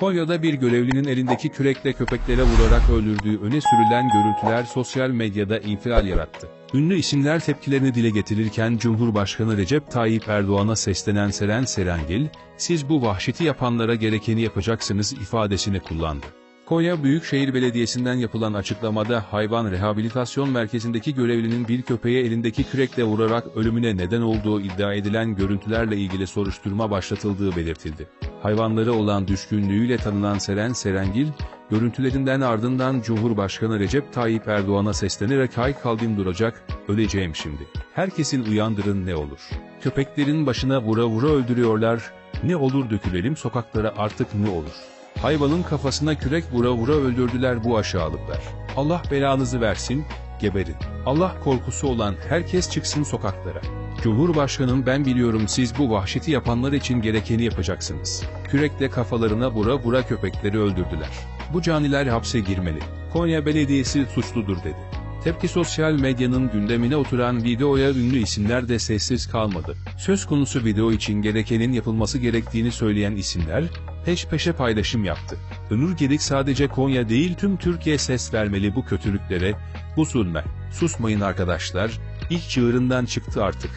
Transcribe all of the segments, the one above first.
Konya'da bir görevlinin elindeki kürekle köpeklere vurarak öldürdüğü öne sürülen görüntüler sosyal medyada infial yarattı. Ünlü isimler tepkilerini dile getirirken Cumhurbaşkanı Recep Tayyip Erdoğan'a seslenen Seren Serengil, siz bu vahşeti yapanlara gerekeni yapacaksınız ifadesini kullandı. Konya Büyükşehir Belediyesi'nden yapılan açıklamada hayvan rehabilitasyon merkezindeki görevlinin bir köpeğe elindeki kürekle vurarak ölümüne neden olduğu iddia edilen görüntülerle ilgili soruşturma başlatıldığı belirtildi. Hayvanları olan düşkünlüğüyle tanınan Seren Serengil, görüntülerinden ardından Cumhurbaşkanı Recep Tayyip Erdoğan'a seslenerek hay kalbim duracak, öleceğim şimdi. Herkesin uyandırın ne olur. Köpeklerin başına vura vura öldürüyorlar, ne olur dökülelim sokaklara artık ne olur. Hayvanın kafasına kürek vura vura öldürdüler bu aşağılıklar. Allah belanızı versin, geberin. Allah korkusu olan herkes çıksın sokaklara. Cumhurbaşkanım ben biliyorum siz bu vahşeti yapanlar için gerekeni yapacaksınız. Kürekle kafalarına vura vura köpekleri öldürdüler. Bu caniler hapse girmeli. Konya Belediyesi suçludur dedi. Tepki sosyal medyanın gündemine oturan videoya ünlü isimler de sessiz kalmadı. Söz konusu video için gerekenin yapılması gerektiğini söyleyen isimler, peş peşe paylaşım yaptı. Önür Gedik sadece Konya değil tüm Türkiye ses vermeli bu kötülüklere, bu zulme. Susmayın arkadaşlar, ilk çığırından çıktı artık.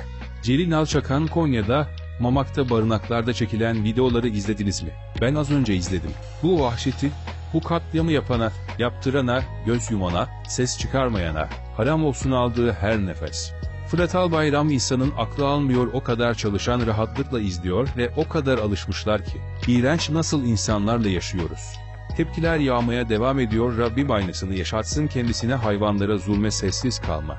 Celil Nalçakan Konya'da, Mamak'ta barınaklarda çekilen videoları izlediniz mi? Ben az önce izledim. Bu vahşeti, bu katliamı yapana, yaptırana, göz yumana, ses çıkarmayana, haram olsun aldığı her nefes. Fırat Albayram insanın aklı almıyor o kadar çalışan rahatlıkla izliyor ve o kadar alışmışlar ki. İğrenç nasıl insanlarla yaşıyoruz. Tepkiler yağmaya devam ediyor Rabbim aynısını yaşatsın kendisine hayvanlara zulme sessiz kalma.